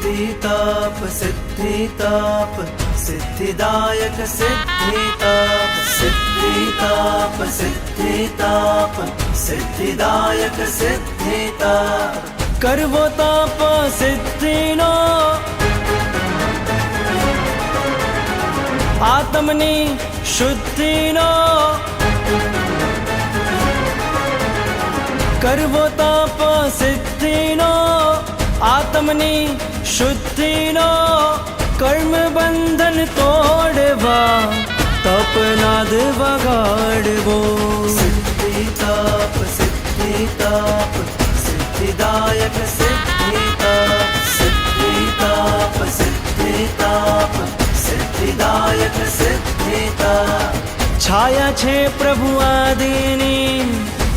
सिद्धिताप सिद्धिताप, सिद्धिदायक सिद्धिताप सिद्धिताप सिद्धिताप, सिद्धिदायक सिद्धिताप। करवो ताप सिद्धिनो आत्मनि शुद्धिनो करवो ताप सिद्धिनो આત્મની શુદ્ધિનો કર્મ બંધન તોડવા તપનાદ વગાડવો. સિદ્ધિ તાપ સિદ્ધિ તાપ સિદ્ધિદાયક સિદ્ધિ તાપ સિદ્ધિ તાપ સિદ્ધિ તાપ સિદ્ધિદાયક સિદ્ધિ તાપ. છાયા છે પ્રભુ આદિની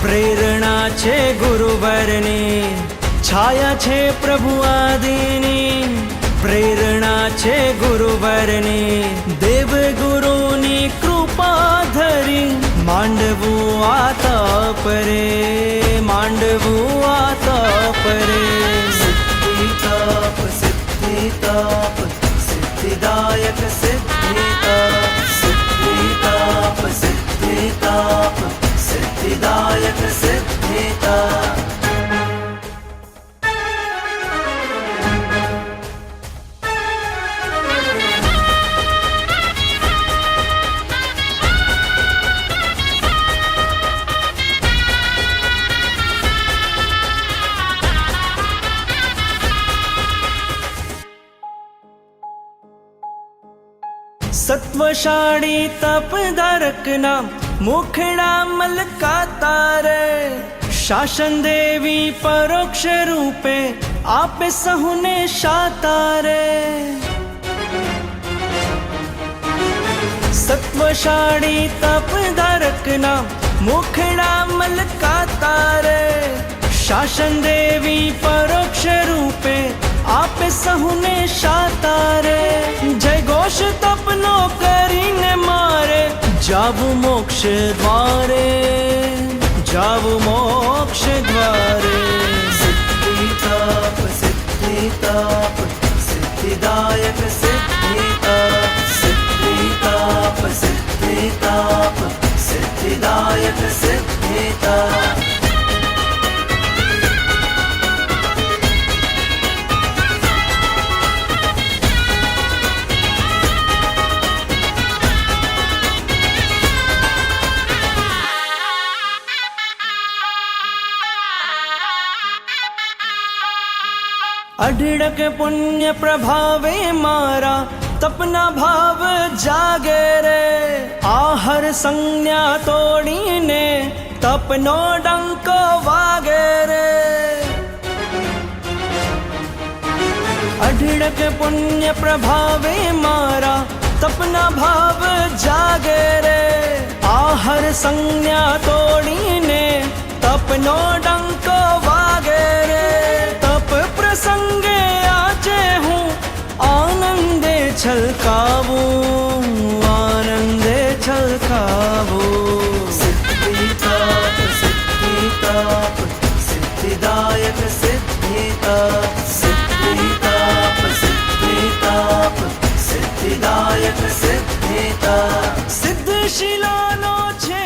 પ્રેરણા છે ગુરુવરની. છાયા છે પ્રભુ આદિની, પ્રેરણા છે ગુરુવરની દેવ ગુરુની કૃપા ધરી માંડવું આ તપરે માંડવું આ તપરે સિદ્ધિ તાપ સિદ્ધિ તાપ, સિદ્ધિદાયક સિદ્ધિ તાપ, સિદ્ધિ સત્વશાળી તપધારકના મુખડા મલકાતા રે શાસન દેવી પરોક્ષ રૂપે આપે સહુને શાતારે સત્વશાળી તપધારકના મુખડા મલકાતા રે શાસન દેવી પરોક્ષ રૂપે આપે સહુને શાતારે જય ઘોષ તપનો કરીને મારે જાવું મોક્ષ દ્વારે જાવું મોક્ષ દ્વારે સિદ્ધિ તાપ સિદ્ધિ તાપ સિદ્ધિદાયક સિદ્ધિ અઢળક પુણ્ય પ્રભાવે મારા તપના ભાવ જાગે રે. આહર સંજ્ઞા તોડીને તપનો ડંકો વાગે રે. અઢળક પુણ્ય પ્રભાવે મારા તપના ભાવ જાગે રે. આહર સંજ્ઞા તોડીને તપનો ડંકો સિદ્ધિ તાપ સિદ્ધિ તાપ સિદ્ધિ તાપ સિદ્ધિદાયક સિદ્ધિ તાપ સિદ્ધ શિલાનો છે